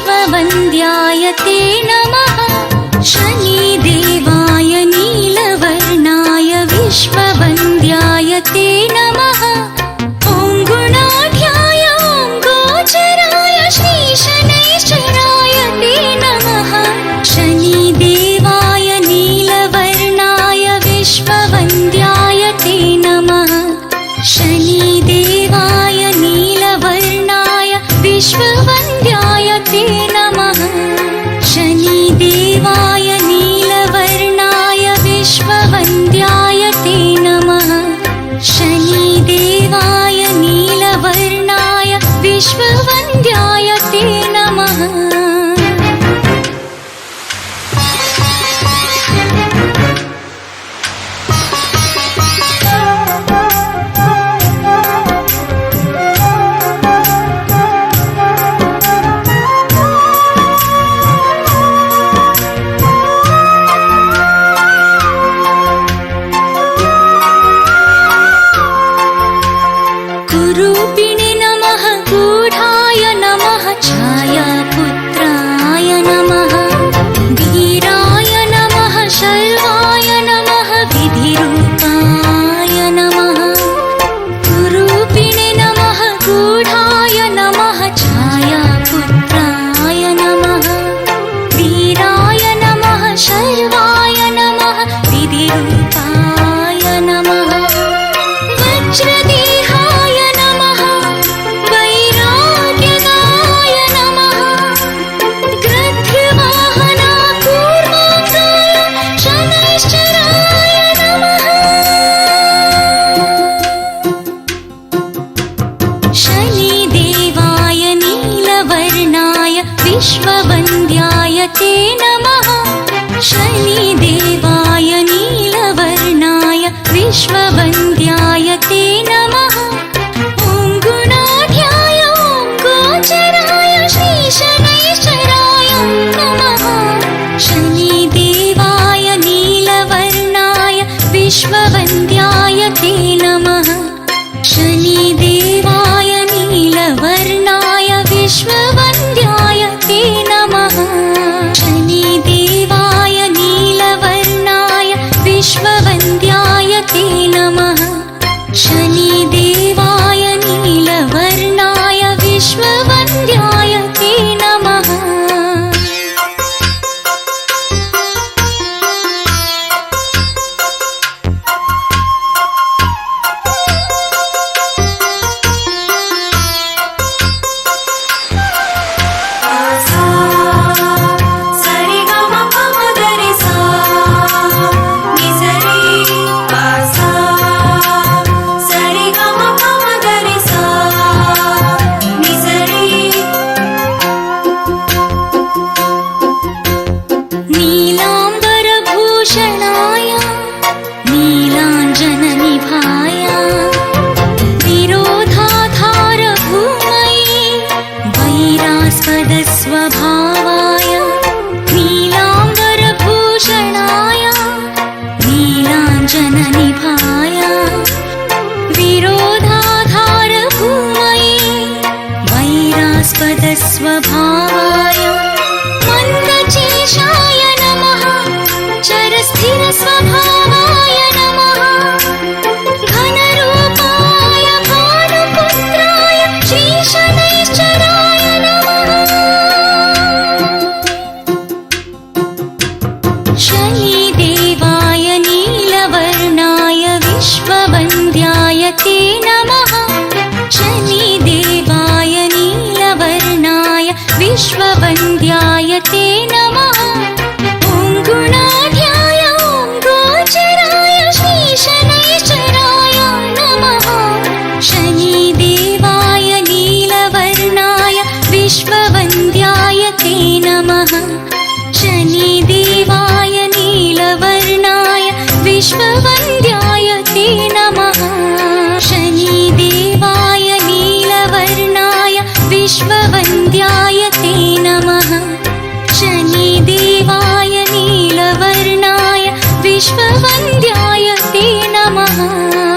विश्ववन्द्याय ते नमः शनिदेवाय नीलवर्णाय विश्ववन्द्याय ते नमः। ॐ गुणाढ्याय ॐ गोचराय शराय ते नमः शनिदेवाय नीलवर्णाय विश्ववन्द्याय ते नमः शनिदेवाय नीलवर्णाय विश्ववन्दे गुरूपिणी नमः गूढाय नमः चाय शनिदेवाय नीलवर्णाय विश्ववन्द्याय ते नमः। शनिदेवाय नीलवर्णाय विश्ववन्द्याय ते नमः। पदस्वभावाय नीलाम्बरभूषणाय नीलाञ्जननिभाय विरोधाधारभूमये वैरास्पदस्वभावाय। विश्ववन्द्याय ते नमः